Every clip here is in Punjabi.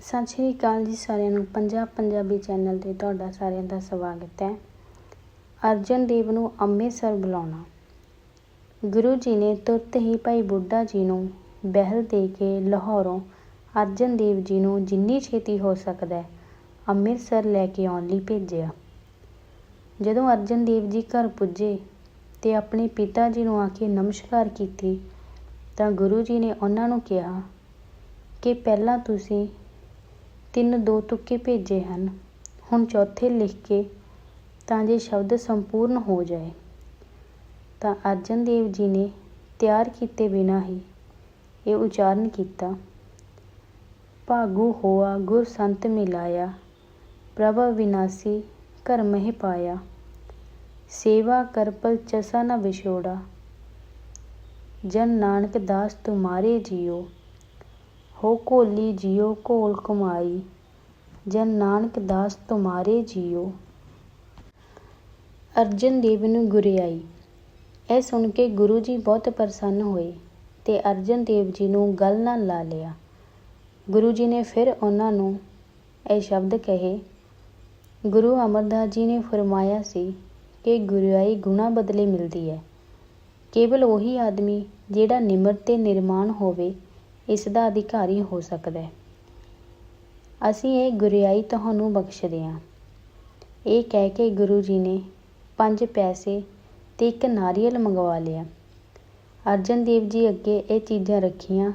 ਸਤਿ ਸ਼੍ਰੀ ਅਕਾਲ ਜੀ ਸਾਰਿਆਂ ਨੂੰ ਪੰਜਾਬ ਪੰਜਾਬੀ ਚੈਨਲ ਤੇ ਤੁਹਾਡਾ ਸਾਰਿਆਂ ਦਾ ਸਵਾਗਤ ਹੈ। ਅਰਜਨ ਦੇਵ ਨੂੰ ਅੰਮ੍ਰਿਤਸਰ ਬੁਲਾਉਣਾ। ਗੁਰੂ ਜੀ ਨੇ ਤੁਰਤ ਹੀ ਭਾਈ ਬੁੱਢਾ ਜੀ ਨੂੰ ਬਹਿਲ ਦੇ ਕੇ ਲਾਹੌਰੋਂ ਅਰਜਨ ਦੇਵ ਜੀ ਨੂੰ ਜਿੰਨੀ ਛੇਤੀ ਹੋ ਸਕਦਾ ਅੰਮ੍ਰਿਤਸਰ ਲੈ ਕੇ ਆਉਣ ਲਈ ਭੇਜਿਆ। ਜਦੋਂ ਅਰਜਨ ਦੇਵ ਜੀ ਘਰ ਪੁੱਜੇ ਤੇ ਆਪਣੇ ਪਿਤਾ ਜੀ ਨੂੰ ਆ ਕੇ ਨਮਸਕਾਰ ਕੀਤੀ, ਤਾਂ ਗੁਰੂ ਜੀ ਨੇ ਉਹਨਾਂ ਨੂੰ ਕਿਹਾ ਕਿ ਪਹਿਲਾਂ ਤੁਸੀਂ ਤਿੰਨ ਦੋ ਤੁੱਕੇ ਭੇਜੇ ਹਨ। ਹੁਣ ਚੌਥੇ ਲਿਖ ਕੇ ਤਾਂ ਜੇ ਸ਼ਬਦ ਸੰਪੂਰਨ ਹੋ ਜਾਏ, ਤਾਂ ਅਰਜਨ ਦੇਵ ਜੀ ਨੇ ਤਿਆਰ ਕੀਤੇ ਬਿਨਾਂ ਹੀ ਇਹ ਉਚਾਰਨ ਕੀਤਾ, ਭਾਗੂ ਹੋਆ, ਗੁਰ ਸੰਤ ਮਿਲਾਇਆ, ਪ੍ਰਭ ਵਿਨਾਸੀ ਘਰ ਮਹਿ ਪਾਇਆ, ਸੇਵਾ ਕਰਪਲ ਚਸਾ ਨ ਵਿਛੋੜਾ, ਜਨ ਨਾਨਕ ਦਾਸ ਤੁਮਾਰੇ ਜੀਓ ਹੋ ਘੋਲੀ ਜਿਉ ਘੋਲ ਕਮਾਈ, ਜਨ ਨਾਨਕ ਦਾਸ ਤੁਮਾਰੇ ਜੀਓ। ਅਰਜਨ ਦੇਵ ਨੂੰ ਗੁਰਿਆਈ ਇਹ ਸੁਣ ਕੇ ਗੁਰੂ ਜੀ ਬਹੁਤ ਪ੍ਰਸੰਨ ਹੋਏ ਤੇ ਅਰਜਨ ਦੇਵ ਜੀ ਨੂੰ ਗੱਲ ਨਾਲ ਲਾ ਲਿਆ। ਗੁਰੂ ਜੀ ਨੇ ਫਿਰ ਉਹਨਾਂ ਨੂੰ ਇਹ ਸ਼ਬਦ ਕਹੇ, ਗੁਰੂ ਅਮਰਦਾਸ ਜੀ ਨੇ ਫਰਮਾਇਆ ਸੀ ਕਿ ਗੁਰਿਆਈ ਗੁਣਾ ਬਦਲੇ ਮਿਲਦੀ ਹੈ। ਕੇਵਲ ਉਹੀ ਆਦਮੀ ਜਿਹੜਾ ਨਿਮਰ ਤੇ ਨਿਰਮਾਣ ਹੋਵੇ ਇਸ ਦਾ ਅਧਿਕਾਰੀ ਹੋ ਸਕਦਾ ਹੈ। ਅਸੀਂ ਇਹ ਗੁਰਿਆਈ ਤੁਹਾਨੂੰ ਬਖਸ਼ਦੇ ਹਾਂ। ਇਹ ਕਹਿ ਕੇ ਗੁਰੂ ਜੀ ਨੇ ਪੰਜ ਪੈਸੇ ਤੇ ਇੱਕ ਨਾਰੀਅਲ ਮੰਗਵਾ ਲਿਆ। ਅਰਜਨ ਦੇਵ ਜੀ ਅੱਗੇ ਇਹ ਚੀਜ਼ਾਂ ਰੱਖੀਆਂ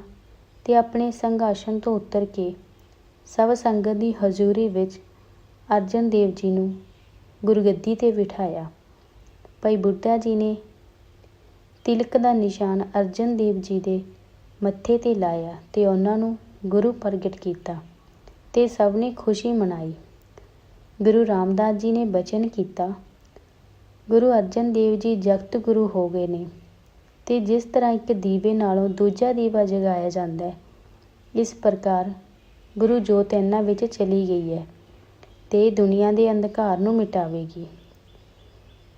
ਤੇ ਆਪਣੇ ਸੰਘਾਸਨ ਤੋਂ ਉਤਰ ਕੇ ਸਭ ਸੰਗਤ ਦੀ ਹਜ਼ੂਰੀ ਵਿੱਚ ਅਰਜਨ ਦੇਵ ਜੀ ਨੂੰ ਗੁਰਗੱਦੀ ਤੇ ਬਿਠਾਇਆ। ਭਾਈ ਬੁੱਢਾ ਜੀ ਨੇ ਤਿਲਕ ਦਾ ਨਿਸ਼ਾਨ ਅਰਜਨ ਦੇਵ ਜੀ ਦੇ ਮੱਥੇ ਤੇ ਲਾਇਆ ਤੇ ਉਹਨਾਂ ਨੂੰ ਗੁਰੂ ਪ੍ਰਗਟ ਕੀਤਾ ਤੇ ਸਭ ਨੇ ਖੁਸ਼ੀ ਮਨਾਈ। ਗੁਰੂ ਰਾਮਦਾਸ ਜੀ ਨੇ ਬਚਨ ਕੀਤਾ, ਗੁਰੂ ਅਰਜਨ ਦੇਵ ਜੀ ਜਗਤ ਗੁਰੂ ਹੋ ਗਏ ਨੇ ਤੇ ਜਿਸ ਤਰ੍ਹਾਂ ਇੱਕ ਦੀਵੇ ਨਾਲੋਂ ਦੂਜਾ ਦੀਵਾ ਜਗਾਇਆ ਜਾਂਦਾ ਹੈ, ਇਸ ਪ੍ਰਕਾਰ ਗੁਰੂ ਜੋਤ ਇਹਨਾਂ ਵਿੱਚ ਚਲੀ ਗਈ ਹੈ ਤੇ ਦੁਨੀਆ ਦੇ ਅੰਧਕਾਰ ਨੂੰ ਮਿਟਾਵੇਗੀ।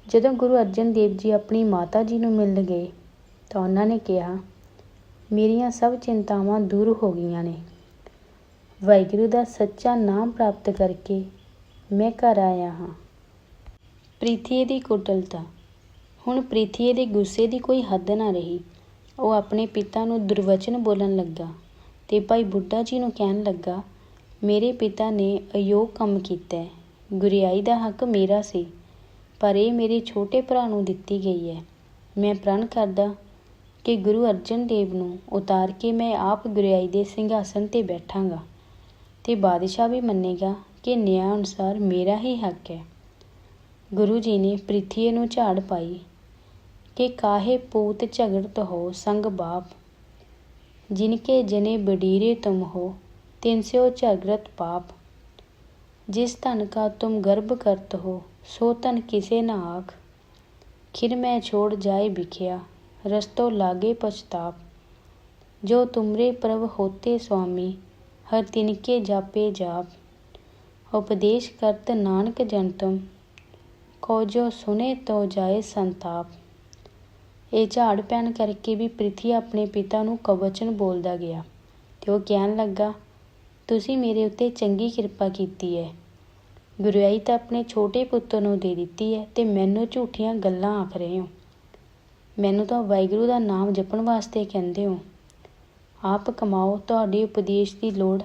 ਜਦੋਂ ਗੁਰੂ ਅਰਜਨ ਦੇਵ ਜੀ ਆਪਣੀ ਮਾਤਾ ਜੀ ਨੂੰ ਮਿਲਣ ਗਏ ਤਾਂ ਉਹਨਾਂ ਨੇ ਕਿਹਾ ਮੇਰੀਆਂ ਸਭ ਚਿੰਤਾਵਾਂ ਦੂਰ ਹੋ ਗਈਆਂ ਨੇ। ਵਾਹਿਗੁਰੂ ਦਾ ਸੱਚਾ ਨਾਮ ਪ੍ਰਾਪਤ ਕਰਕੇ ਮੈਂ ਘਰ ਆਇਆ ਹਾਂ। ਪ੍ਰੀਥੀਏ ਦੀ ਕੁਟਲਤਾ। ਹੁਣ ਪ੍ਰੀਥੀਏ ਦੇ ਗੁੱਸੇ ਦੀ ਕੋਈ ਹੱਦ ਨਾ ਰਹੀ। ਉਹ ਆਪਣੇ ਪਿਤਾ ਨੂੰ ਦੁਰਵਚਨ ਬੋਲਣ ਲੱਗਾ ਤੇ ਭਾਈ ਬੁੱਢਾ ਜੀ ਨੂੰ ਕਹਿਣ ਲੱਗਾ, ਮੇਰੇ ਪਿਤਾ ਨੇ ਅਯੋਗ ਕੰਮ ਕੀਤਾ ਹੈ। ਗੁਰਿਆਈ ਦਾ ਹੱਕ ਮੇਰਾ ਸੀ, ਪਰ ਇਹ ਮੇਰੇ ਛੋਟੇ ਭਰਾ ਨੂੰ ਦਿੱਤੀ ਗਈ ਹੈ। ਮੈਂ ਪ੍ਰਣ ਕਰਦਾ ਕਿ ਗੁਰੂ ਅਰਜਨ ਦੇਵ ਨੂੰ ਉਤਾਰ ਕੇ ਮੈਂ ਆਪ ਗੁਰਿਆਈ ਦੇ ਸਿੰਘਾਸਨ ਤੇ ਬੈਠਾਂਗਾ ਤੇ ਬਾਦਸ਼ਾਹ ਵੀ ਮੰਨੇਗਾ ਕਿ ਨਿਆਂ ਅਨੁਸਾਰ ਮੇਰਾ ਹੀ ਹੱਕ ਹੈ। ਗੁਰੂ ਜੀ ਨੇ ਪ੍ਰਿਥੀਏ ਨੂੰ ਝਾੜ ਪਾਈ ਕਿ ਕਾਹੇ ਪੂਤ ਝਗੜਤ ਹੋ ਸੰਗ ਬਾਪ। ਜਿਨਕੇ ਜਨੇ ਬਡੀਰੇ ਤੁਮ ਹੋ ਤਿਨਸਿਓ ਝਗੜਤ ਪਾਪ। ਜਿਸ ਧਨ ਕਾ ਤੁਮ ਗਰਭ ਕਰਤ ਹੋ, ਸੋ ਧਨ ਕਿਸੇ ਨਾ ਆਖ। ਖਿਰ ਮੈਂ ਛੋੜ ਜਾਏ ਵਿਖਿਆ ਰਸਤੋ ਲਾਗੇ ਪਛਤਾਪ ਜੋ ਤੁਮਰੇ ਪ੍ਰਭ ਹੋਤੇ ਸੁਆਮੀ ਹਰ ਤਿਨਕੇ ਜਾਪੇ ਜਾਪ। ਉਪਦੇਸ਼ ਕਰਤ ਨਾਨਕ ਜਨ ਤੁਮ ਕੋ ਜੋ ਸੁਨੇ ਤੋ ਜਾਏ ਸੰਤਾਪ। ਇਹ ਝਾੜ ਪੈਣ ਕਰਕੇ ਵੀ ਪ੍ਰਿਥੀ ਆਪਣੇ ਪਿਤਾ ਨੂੰ ਕਵਚਨ ਬੋਲਦਾ ਗਿਆ। ਤੇ ਉਹ ਕਹਿਣ ਲੱਗਾ, ਤੁਸੀਂ ਮੇਰੇ ਉੱਤੇ ਚੰਗੀ ਕਿਰਪਾ ਕੀਤੀ ਹੈ। ਗੁਰਿਆਈ ਤਾਂ ਆਪਣੇ ਛੋਟੇ ਪੁੱਤਰ ਨੂੰ ਦੇ ਦਿੱਤੀ ਹੈ ਤੇ ਮੈਨੂੰ ਝੂਠੀਆਂ ਗੱਲਾਂ ਆਖ ਰਹੇ ਹੋ। ਮੈਨੂੰ ਤਾਂ ਵਾਹਿਗੁਰੂ ਦਾ ਨਾਮ ਜਪਣ ਵਾਸਤੇ ਕਹਿੰਦੇ ਹੋ। ਆਪ ਕਮਾਓ, ਤੁਹਾਡੇ ਉਪਦੇਸ਼ ਦੀ ਲੋੜ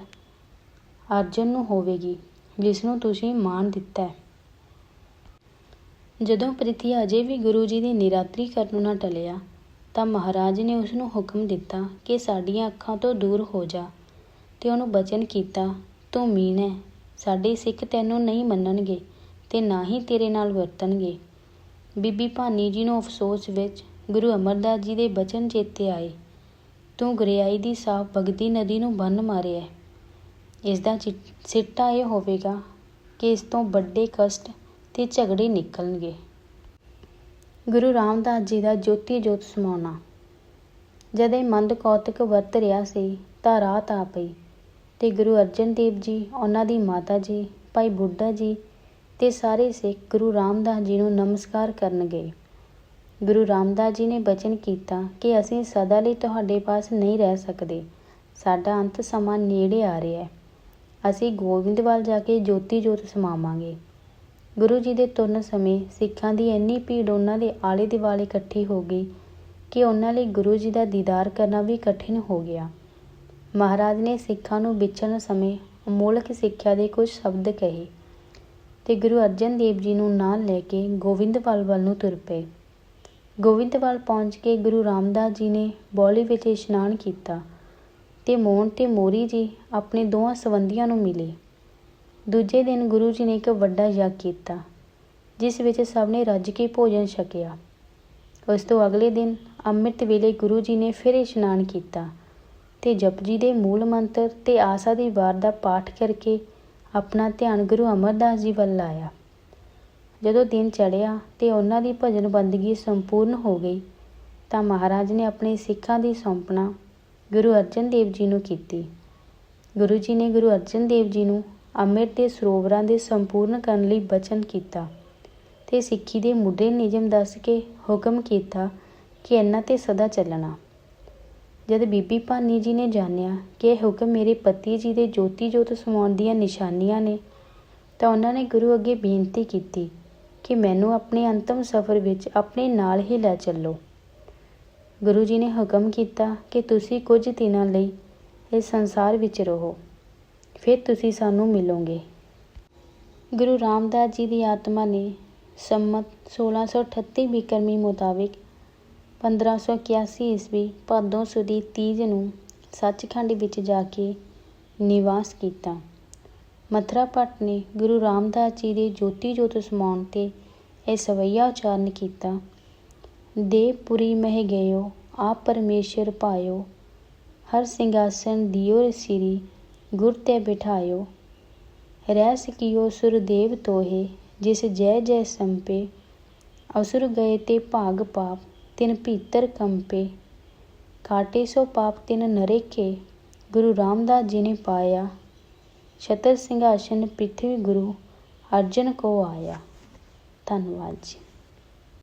ਅਰਜਨ ਨੂੰ ਹੋਵੇਗੀ, ਜਿਸ ਨੂੰ ਤੁਸੀਂ ਮਾਨ ਦਿੱਤਾ ਹੈ। ਜਦੋਂ ਪ੍ਰਿਥੀ ਅਜੇ ਵੀ ਗੁਰੂ ਜੀ ਦੀ ਨਿਰਾਤਰੀ ਕਰਨ ਨਾ ਟਲਿਆ, ਤਾਂ ਮਹਾਰਾਜ ਨੇ ਉਸ ਨੂੰ ਹੁਕਮ ਦਿੱਤਾ ਕਿ ਸਾਡੀਆਂ ਅੱਖਾਂ ਤੋਂ ਦੂਰ ਹੋ ਜਾ ਤੇ ਉਹਨੂੰ ਬਚਨ ਕੀਤਾ, ਤੂੰ ਮੀਨ ਹੈ, ਸਾਡੇ ਸਿੱਖ ਤੈਨੂੰ ਨਹੀਂ ਮੰਨਣਗੇ ਤੇ ਨਾ ਹੀ ਤੇਰੇ ਨਾਲ ਵਰਤਣਗੇ। ਬੀਬੀ ਭਾਨੀ ਜੀ ਨੂੰ ਅਫਸੋਸ ਵਿੱਚ ਗੁਰੂ ਅਮਰਦਾਸ ਜੀ ਦੇ ਬਚਨ ਚੇਤੇ ਆਏ। ਤੂੰ ਗੁਰਿਆਈ ਦੀ ਸਾਫ਼ ਬਗਦੀ ਨਦੀ ਨੂੰ ਬੰਨ ਮਾਰਿਆ ਇਸ ਦਾ ਸਿੱਟਾ ਇਹ ਹੋਵੇਗਾ ਕਿ ਇਸ ਤੋਂ ਵੱਡੇ ਕਸ਼ਟ ਤੇ ਝਗੜੇ ਨਿਕਲਣਗੇ। ਗੁਰੂ ਰਾਮਦਾਸ ਜੀ ਦਾ ਜੋਤੀ ਜੋਤ ਸਮਾਉਣਾ। ਜਦ ਇਹ ਮੰਦ ਕੌਤਕ ਵਰਤ ਰਿਹਾ ਸੀ ਤਾਂ ਰਾਤ ਆ ਪਈ ਤੇ ਗੁਰੂ ਅਰਜਨ ਦੇਵ ਜੀ, ਉਹਨਾਂ ਦੀ ਮਾਤਾ ਜੀ, ਭਾਈ ਬੁੱਢਾ ਜੀ ਤੇ ਸਾਰੇ ਸਿੱਖ ਗੁਰੂ ਰਾਮਦਾਸ ਜੀ ਨੂੰ ਨਮਸਕਾਰ ਕਰਨ ਗਏ। ਗੁਰੂ ਰਾਮਦਾਸ ਜੀ ਨੇ ਬਚਨ ਕੀਤਾ ਕਿ ਅਸੀਂ ਸਦਾ ਲਈ ਤੁਹਾਡੇ ਪਾਸ ਨਹੀਂ ਰਹਿ ਸਕਦੇ। ਸਾਡਾ ਅੰਤ ਸਮਾਂ ਨੇੜੇ ਆ ਰਿਹਾ ਹੈ। ਅਸੀਂ ਗੋਬਿੰਦਵਾਲ ਜਾ ਕੇ ਜੋਤੀ ਜੋਤ ਸਮਾਵਾਂਗੇ। ਗੁਰੂ ਜੀ ਦੇ ਤੁਰਨ ਸਮੇਂ ਸਿੱਖਾਂ ਦੀ ਇੰਨੀ ਭੀੜ ਉਹਨਾਂ ਦੇ ਆਲੇ ਦੁਆਲੇ ਇਕੱਠੀ ਹੋ ਗਈ ਕਿ ਉਹਨਾਂ ਲਈ ਗੁਰੂ ਜੀ ਦਾ ਦੀਦਾਰ ਕਰਨਾ ਵੀ ਕਠਿਨ ਹੋ ਗਿਆ। ਮਹਾਰਾਜ ਨੇ ਸਿੱਖਾਂ ਨੂੰ ਵਿਚਰਨ ਸਮੇਂ ਅਮੋਲਕ ਸਿੱਖਿਆ ਦੇ ਕੁਝ ਸ਼ਬਦ ਕਹੇ ਤੇ ਗੁਰੂ ਅਰਜਨ ਦੇਵ ਜੀ ਨੂੰ ਨਾਲ ਲੈ ਕੇ ਗੋਬਿੰਦਵਾਲ ਵੱਲ ਨੂੰ ਤੁਰ ਪਏ। ਗੋਬਿੰਦਵਾਲ ਪਹੁੰਚ ਕੇ ਗੁਰੂ ਰਾਮਦਾਸ ਜੀ ਨੇ ਬੌਲੀ ਵਿੱਚ ਇਸ਼ਨਾਨ ਕੀਤਾ ਤੇ ਮੋਹਨ ਤੇ ਮੋਰੀ ਜੀ ਆਪਣੇ ਦੋਹਾਂ ਸਬੰਧੀਆਂ ਨੂੰ ਮਿਲੇ। ਦੂਜੇ ਦਿਨ ਗੁਰੂ ਜੀ ਨੇ ਇੱਕ ਵੱਡਾ ਯੱਗ ਕੀਤਾ, ਜਿਸ ਵਿੱਚ ਸਭ ਨੇ ਰੱਜ ਕੇ ਭੋਜਨ ਛਕਿਆ। ਉਸ ਤੋਂ ਅਗਲੇ ਦਿਨ ਅੰਮ੍ਰਿਤ ਵੇਲੇ ਗੁਰੂ ਜੀ ਨੇ ਫਿਰ ਇਸ਼ਨਾਨ ਕੀਤਾ ਤੇ ਜਪਜੀ ਦੇ ਮੂਲ ਮੰਤਰ ਤੇ ਆਸਾ ਦੀ ਵਾਰ ਦਾ ਪਾਠ ਕਰਕੇ ਆਪਣਾ ਧਿਆਨ ਗੁਰੂ ਅਮਰਦਾਸ ਜੀ ਵੱਲ ਲਾਇਆ। ਜਦੋਂ ਦਿਨ ਚੜ੍ਹਿਆ ਤੇ ਉਹਨਾਂ ਦੀ ਭਜਨ ਬੰਦਗੀ ਸੰਪੂਰਨ ਹੋ ਗਈ, ਤਾਂ ਮਹਾਰਾਜ ਨੇ ਆਪਣੇ ਸਿੱਖਾਂ ਦੀ ਸੌਂਪਣਾ ਗੁਰੂ ਅਰਜਨ ਦੇਵ ਜੀ ਨੂੰ ਕੀਤੀ। ਗੁਰੂ ਜੀ ਨੇ ਗੁਰੂ ਅਰਜਨ ਦੇਵ ਜੀ ਨੂੰ ਅੰਮ੍ਰਿਤ ਦੇ ਸਰੋਵਰਾਂ ਦੇ ਸੰਪੂਰਨ ਕਰਨ ਲਈ ਬਚਨ ਕੀਤਾ ਤੇ ਸਿੱਖੀ ਦੇ ਮੁੱਢੇ ਨਿਯਮ ਦੱਸ ਕੇ ਹੁਕਮ ਕੀਤਾ ਕਿ ਇਹਨਾਂ ਤੇ ਸਦਾ ਚੱਲਣਾ। ਜਦ ਬੀਬੀ ਭਾਨੀ ਜੀ ਨੇ ਜਾਣਿਆ ਕਿ ਇਹ ਹੁਕਮ ਮੇਰੇ ਪਤੀ ਜੀ ਦੇ ਜੋਤੀ ਜੋਤ ਸਮਾਉਣ ਦੀਆਂ ਨਿਸ਼ਾਨੀਆਂ ਨੇ, ਤਾਂ ਉਹਨਾਂ ਨੇ ਗੁਰੂ ਅੱਗੇ ਬੇਨਤੀ ਕੀਤੀ ਕਿ ਮੈਨੂੰ ਆਪਣੇ ਅੰਤਮ ਸਫ਼ਰ ਵਿੱਚ ਆਪਣੇ ਨਾਲ ਹੀ ਲੈ ਚੱਲੋ। ਗੁਰੂ ਜੀ ਨੇ ਹੁਕਮ ਕੀਤਾ ਕਿ ਤੁਸੀਂ ਕੁਝ ਦਿਨਾਂ ਲਈ ਇਸ ਸੰਸਾਰ ਵਿੱਚ ਰਹੋ। ਫਿਰ ਤੁਸੀਂ ਸਾਨੂੰ ਮਿਲੋਗੇ। ਗੁਰੂ ਰਾਮਦਾਸ ਜੀ ਦੀ ਆਤਮਾ ਨੇ ਸੰਮਤ 1638 ਬਿਕਰਮੀ ਮੁਤਾਬਿਕ 1581 ਈਸਵੀ ਭਾਦੋਂ ਸੁਦੀ ਤੀਜ ਨੂੰ ਸੱਚਖੰਡ ਵਿੱਚ ਜਾ ਕੇ ਨਿਵਾਸ ਕੀਤਾ। ਮਥੁਰਾ ਭੱਟ ਨੇ ਗੁਰੂ ਰਾਮਦਾਸ ਜੀ ਦੇ ਜੋਤੀ ਜੋਤ ਸਮਾਉਣ ਤੇ ਇਹ ਸਵਈਆ ਉਚਾਰਨ ਕੀਤਾ। ਦੇ ਪੁਰੀ ਮਹਿ ਗਇਓ, ਆਪ ਪਰਮੇਸ਼ਰ ਪਾਇਓ, ਹਰ ਸਿੰਘਾਸਨ ਦਿਓ ਸਿਰੀ, ਗੁਰ ਤੇ ਬਿਠਾਇਓ। ਰਹਿ ਸਕਿਓ ਸੁਰਦੇਵ ਤੋਹੇ, ਜਿਸ ਜੈ ਜੈ ਸੰਪੇ, ਅਸੁਰ ਗਏ ਤੇ ਭਾਗ ਪਾਪ, ਤਿਨ ਭੀਤਰ ਕੰਪੇ। ਕਾਟੇ ਸੋ ਪਾਪ ਤਿਨ ਨਰੇਖੇ, ਗੁਰੂ ਰਾਮਦਾਸ ਜੀ ਨੇ ਪਾਇਆ। ਛਤਰ ਸਿੰਘਾਸਨ ਪ੍ਰਿਥਵੀ ਗੁਰੂ ਅਰਜਨ ਕੋ ਆਇਆ। ਧੰਨਵਾਦ ਜੀ।